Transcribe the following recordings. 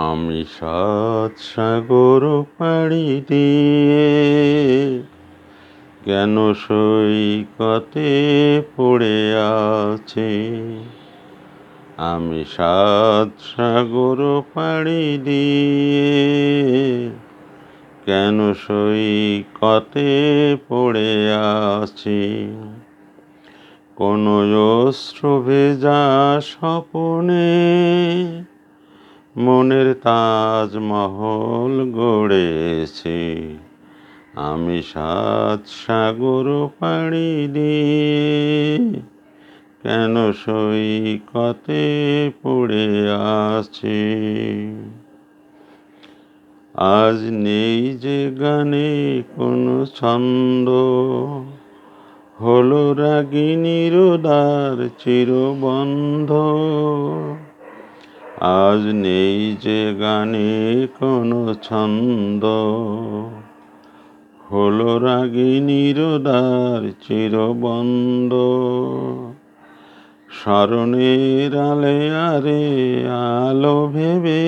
আমি সাত সাগর পাড়ি দিয়ে কেন সৈকতে পড়ে আছে? আমি সাত সাগর পাড়ি দিয়ে কেন সৈকতে পড়ে আছি? কোনো অস্ত্র ভেজা স্বপনে মনের তাজমহল গড়েছি। আমি সাত সাগর পাড়ি দিয়ে কেন সই সৈকতে পড়ে আছি? আজ নেই যে গানে কোনো ছন্দ। হলো রাগিনীর দ্বার চিরবন্ধ। আজ নেই যে গানে কোনো ছন্দ। হলো রাগিনীর দ্বার চিরবন্ধ। স্মরণের আলে আরে আলো ভেবে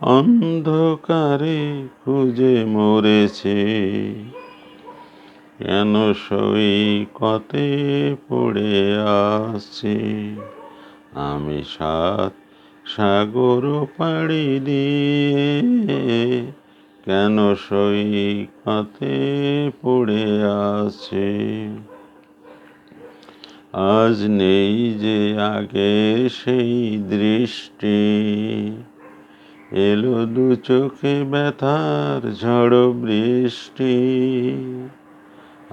অন্ধকারে খুঁজে মরেছে। কেন সই কতে পড়ে আসছি? আমি সাত সাগর পাড়ি দিয়ে কেন সৈকতে পড়ে আছে? আজ নেই যে আগের সেই দৃষ্টি। এলো দু চোখে ব্যথার ঝড় বৃষ্টি।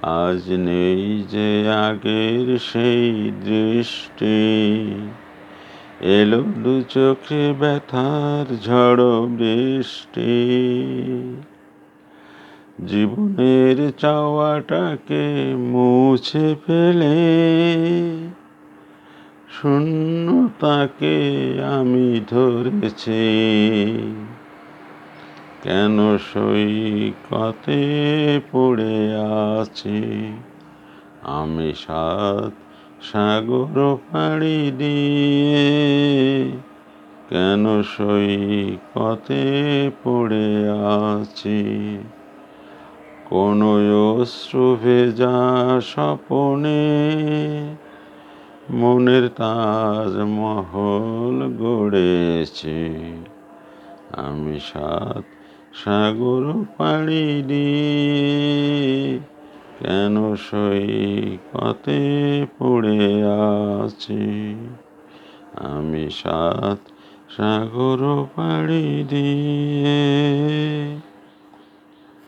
আজ নেই যে আগের সেই দৃষ্টি। এলো দু চোখে ব্যথার ঝড় বৃষ্টি। জীবনের চাওয়াটাকে মুছে ফেলে শূন্যতাকে আমি ধরেছি। কেন সৈকতে পড়ে আছি? আমি সাত সাগর পাড়ি দিয়ে কেন সই সৈকতে পড়ে আছি? কোনো অশ্রু ভেজা স্বপনে মনের তাজমহল গড়েছে। আমি সাত সাগর পাড়ি দিয়ে কেন সৈকতে পড়ে আছি? আমি সাত সাগর পাড়ি দিয়ে